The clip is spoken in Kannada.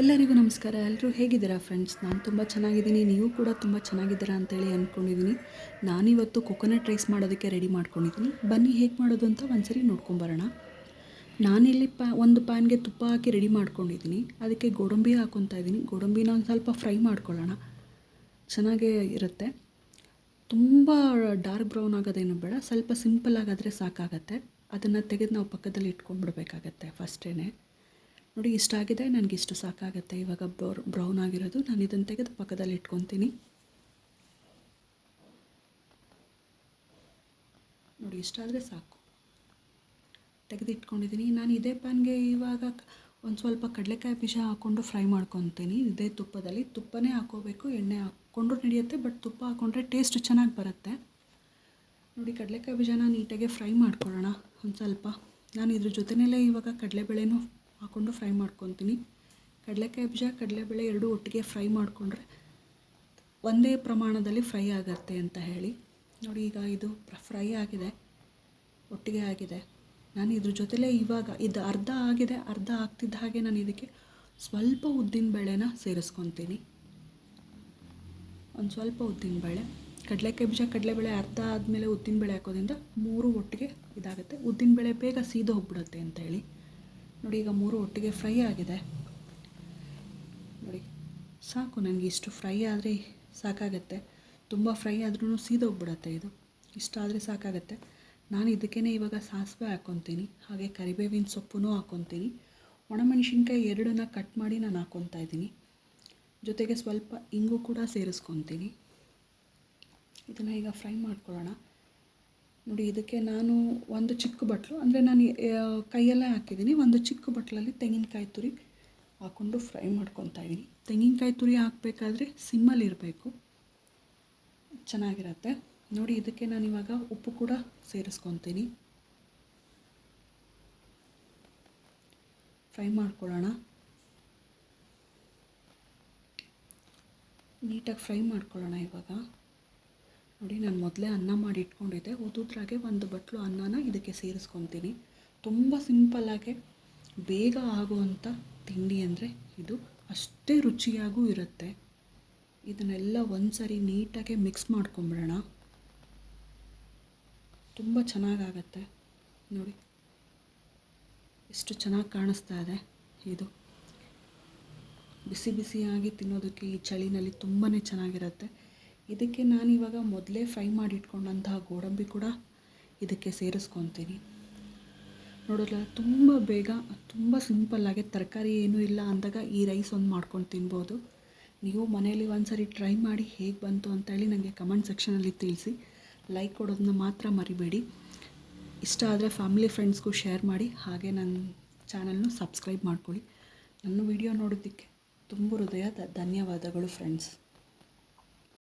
ಎಲ್ಲರಿಗೂ ನಮಸ್ಕಾರ. ಎಲ್ಲರೂ ಹೇಗಿದ್ದೀರಾ ಫ್ರೆಂಡ್ಸ್? ನಾನು ತುಂಬ ಚೆನ್ನಾಗಿದ್ದೀನಿ. ನೀವು ಕೂಡ ತುಂಬ ಚೆನ್ನಾಗಿದ್ದೀರಾ ಅಂತೇಳಿ ಅಂದ್ಕೊಂಡಿದ್ದೀನಿ ನಾನಿವತ್ತು ಕೊಕೊನಟ್ ರೈಸ್ ಮಾಡೋದಕ್ಕೆ ರೆಡಿ ಮಾಡ್ಕೊಂಡಿದ್ದೀನಿ ಬನ್ನಿ ಹೇಗೆ ಮಾಡೋದು ಅಂತ ಒಂದ್ಸರಿ ನೋಡ್ಕೊಂಬರೋಣ ನಾನಿಲ್ಲಿ ಪ್ಯಾ ಒಂದು ಪ್ಯಾನ್ಗೆ ತುಪ್ಪ ಹಾಕಿ ರೆಡಿ ಮಾಡ್ಕೊಂಡಿದ್ದೀನಿ ಅದಕ್ಕೆ ಗೋಡಂಬಿ ಹಾಕೊತಾ ಇದ್ದೀನಿ ಗೋಡಂಬಿನ ಒಂದು ಸ್ವಲ್ಪ ಫ್ರೈ ಮಾಡ್ಕೊಳ್ಳೋಣ. ಚೆನ್ನಾಗೇ ಇರುತ್ತೆ. ತುಂಬ ಡಾರ್ಕ್ ಬ್ರೌನ್ ಆಗೋದೇನು ಬೇಡ. ಸ್ವಲ್ಪ ಸಿಂಪಲ್ ಆಗಾದರೆ ಸಾಕಾಗತ್ತೆ. ಅದನ್ನು ತೆಗೆದು ನಾವು ಪಕ್ಕದಲ್ಲಿ ಇಟ್ಕೊಂಡ್ಬಿಡ್ಬೇಕಾಗತ್ತೆ ಫಸ್ಟೇ ನೋಡಿ ಇಷ್ಟಾಗಿದೆ ನನಗೆ ಇಷ್ಟು ಸಾಕಾಗುತ್ತೆ. ಇವಾಗ ಬ್ರೌ, ಬ್ರೌನ್ ಆಗಿರೋದು. ನಾನು ಇದನ್ನು ತೆಗೆದು ಪಕ್ಕದಲ್ಲಿ ಇಟ್ಕೊತೀನಿ. ನೋಡಿ ಇಷ್ಟಾದರೆ ಸಾಕು. ತೆಗೆದು ಇಟ್ಕೊಂಡಿದ್ದೀನಿ ನಾನು ಇದೇ ಪ್ಯಾನ್ಗೆ ಇವಾಗ ಒಂದು ಸ್ವಲ್ಪ ಕಡಲೆಕಾಯಿ ಬೀಜ ಹಾಕ್ಕೊಂಡು ಫ್ರೈ ಮಾಡ್ಕೊತೀನಿ. ಇದೇ ತುಪ್ಪದಲ್ಲಿ. ತುಪ್ಪನೇ ಹಾಕೋಬೇಕು, ಎಣ್ಣೆ ಹಾಕ್ಕೊಂಡ್ರೂ ನಡೆಯುತ್ತೆ, ಬಟ್ ತುಪ್ಪ ಹಾಕ್ಕೊಂಡ್ರೆ ಟೇಸ್ಟ್ ಚೆನ್ನಾಗಿ ಬರುತ್ತೆ. ನೋಡಿ, ಕಡಲೆಕಾಯಿ ಬೀಜನ ನೀಟಾಗಿ ಫ್ರೈ ಮಾಡ್ಕೊಳ್ಳೋಣ ಒಂದು ಸ್ವಲ್ಪ. ನಾನು ಇದ್ರ ಜೊತೆಯಲ್ಲೇ ಇವಾಗ ಕಡಲೆಬೇಳೆನೂ ಹಾಕ್ಕೊಂಡು ಫ್ರೈ ಮಾಡ್ಕೊತೀನಿ. ಕಡಲೆಕಾಯಿ ಬೀಜ, ಕಡಲೆಬೇಳೆ ಎರಡು ಒಟ್ಟಿಗೆ ಫ್ರೈ ಮಾಡಿಕೊಂಡ್ರೆ ಒಂದೇ ಪ್ರಮಾಣದಲ್ಲಿ ಫ್ರೈ ಆಗುತ್ತೆ ಅಂತ ಹೇಳಿ. ನೋಡಿ ಈಗ ಇದು ಫ್ರೈ ಆಗಿದೆ, ಒಟ್ಟಿಗೆ ಆಗಿದೆ. ನಾನು ಇದ್ರ ಜೊತೆಲೇ ಇವಾಗ ಇದು ಅರ್ಧ ಆಗಿದೆ, ಅರ್ಧ ಆಗ್ತಿದ್ದ ಹಾಗೆ ನಾನು ಇದಕ್ಕೆ ಸ್ವಲ್ಪ ಉದ್ದಿನ ಬೇಳೆನ ಸೇರಿಸ್ಕೊತೀನಿ. ಒಂದು ಸ್ವಲ್ಪ ಉದ್ದಿನಬೇಳೆ ಕಡಲೆಕಾಯಿ ಬೀಜ, ಕಡಲೆಬೇಳೆ ಅರ್ಧ ಆದಮೇಲೆ ಉದ್ದಿನಬೇಳೆ ಹಾಕೋದ್ರಿಂದ ಮೂರು ಒಟ್ಟಿಗೆ ಇದಾಗುತ್ತೆ. ಉದ್ದಿನಬೇಳೆ ಬೇಗ ಸೀದು ಹೋಗ್ಬಿಡುತ್ತೆ ಅಂತ ಹೇಳಿ. ನೋಡಿ, ಈಗ ಮೂರು ಒಟ್ಟಿಗೆ ಫ್ರೈ ಆಗಿದೆ. ನೋಡಿ, ಸಾಕು ನನಗೆ ಇಷ್ಟು ಫ್ರೈ ಆದರೆ ಸಾಕಾಗತ್ತೆ. ತುಂಬ ಫ್ರೈ ಆದ್ರೂ ಸೀದೋಗ್ಬಿಡತ್ತೆ ಇದು. ಇಷ್ಟ ಆದರೆ ಸಾಕಾಗತ್ತೆ. ನಾನು ಇದಕ್ಕೇ ಇವಾಗ ಸಾಸಿವೆ ಹಾಕ್ಕೊತೀನಿ ಹಾಗೆ ಕರಿಬೇವಿನ ಸೊಪ್ಪು ಹಾಕ್ಕೊತೀನಿ ಒಣಮೆಣಸಿನ್ಕಾಯಿ ಎರಡನ್ನ ಕಟ್ ಮಾಡಿ ನಾನು ಹಾಕ್ಕೊತಾ ಇದ್ದೀನಿ. ಜೊತೆಗೆ ಸ್ವಲ್ಪ ಇಂಗು ಕೂಡ ಸೇರಿಸ್ಕೊತೀನಿ. ಇದನ್ನು ಈಗ ಫ್ರೈ ಮಾಡ್ಕೊಳ್ಳೋಣ. ನೋಡಿ, ಇದಕ್ಕೆ ನಾನು ಒಂದು ಚಿಕ್ಕ ಬಟ್ಲು, ಅಂದರೆ ನಾನು ಕೈಯಲ್ಲೇ ಹಾಕಿದ್ದೀನಿ. ಒಂದು ಚಿಕ್ಕ ಬಟ್ಲಲ್ಲಿ ತೆಂಗಿನಕಾಯಿ ತುರಿ ಹಾಕ್ಕೊಂಡು ಫ್ರೈ ಮಾಡ್ಕೊತಾ ಇದ್ದೀನಿ. ತೆಂಗಿನಕಾಯಿ ತುರಿ ಹಾಕಬೇಕಾದ್ರೆ ಸಿಮ್ಮಲ್ಲಿ ಇರಬೇಕು. ಚೆನ್ನಾಗಿರತ್ತೆ. ನೋಡಿ, ಇದಕ್ಕೆ ನಾನು ಇವಾಗ ಉಪ್ಪು ಕೂಡ ಸೇರಿಸ್ಕೊತೀನಿ. ಫ್ರೈ ಮಾಡ್ಕೊಳ್ಳೋಣ. ನೀಟಾಗಿ ಫ್ರೈ ಮಾಡ್ಕೊಳ್ಳೋಣ ಇವಾಗ. ನೋಡಿ, ನಾನು ಮೊದಲೇ ಅನ್ನ ಮಾಡಿ ಇಟ್ಕೊಂಡಿದ್ದೆ. ಉದುದ್ರಾಗೆ ಒಂದು ಬಟ್ಲು ಅನ್ನನ ಇದಕ್ಕೆ ಸೇರಿಸ್ಕೊತೀನಿ. ತುಂಬ ಸಿಂಪಲ್ಲಾಗೆ ಬೇಗ ಆಗುವಂಥ ತಿಂಡಿ ಅಂದರೆ ಇದು. ಅಷ್ಟೇ ರುಚಿಯಾಗೂ ಇರುತ್ತೆ. ಇದನ್ನೆಲ್ಲ ಒಂದು ಸರಿ ನೀಟಾಗೆ ಮಿಕ್ಸ್ ಮಾಡ್ಕೊಂಬಿಡೋಣ. ತುಂಬ ಚೆನ್ನಾಗಾಗತ್ತೆ. ನೋಡಿ, ಎಷ್ಟು ಚೆನ್ನಾಗಿ ಕಾಣಿಸ್ತಾ ಇದೆ ಇದು. ಬಿಸಿ ಬಿಸಿಯಾಗಿ ತಿನ್ನೋದಕ್ಕೆ ಈ ಚಳಿನಲ್ಲಿ ತುಂಬಾ ಚೆನ್ನಾಗಿರುತ್ತೆ. ಇದಕ್ಕೆ ನಾನು ಇವಾಗ ಮೊದಲೇ ಫ್ರೈ ಮಾಡಿ ಇಟ್ಕೊಂಡಂತಹ ಗೋಡಂಬಿ ಕೂಡ ಇದಕ್ಕೆ ಸೇರಿಸ್ಕೊತೀನಿ. ನೋಡೋಲ್ಲ, ತುಂಬ ಬೇಗ, ತುಂಬ ಸಿಂಪಲ್ಲಾಗಿ ತರಕಾರಿ ಏನೂ ಇಲ್ಲ ಅಂದಾಗ ಈ ರೈಸ್ ಒಂದು ಮಾಡ್ಕೊಂಡು ತಿನ್ಬೋದು. ನೀವು ಮನೆಯಲ್ಲಿ ಒಂದು ಸರಿ ಟ್ರೈ ಮಾಡಿ ಹೇಗೆ ಬಂತು ಅಂತೇಳಿ ನನಗೆ ಕಮೆಂಟ್ ಸೆಕ್ಷನಲ್ಲಿ ತಿಳಿಸಿ. ಲೈಕ್ ಕೊಡೋದನ್ನ ಮಾತ್ರ ಮರಿಬೇಡಿ. ಇಷ್ಟ ಆದರೆ ಫ್ಯಾಮಿಲಿ ಫ್ರೆಂಡ್ಸ್ಗೂ ಶೇರ್ ಮಾಡಿ, ಹಾಗೆ ನನ್ನ ಚಾನಲ್ನು ಸಬ್ಸ್ಕ್ರೈಬ್ ಮಾಡ್ಕೊಳ್ಳಿ. ನನ್ನ ವಿಡಿಯೋ ನೋಡೋದಕ್ಕೆ ತುಂಬ ಹೃದಯದ ಧನ್ಯವಾದಗಳು ಫ್ರೆಂಡ್ಸ್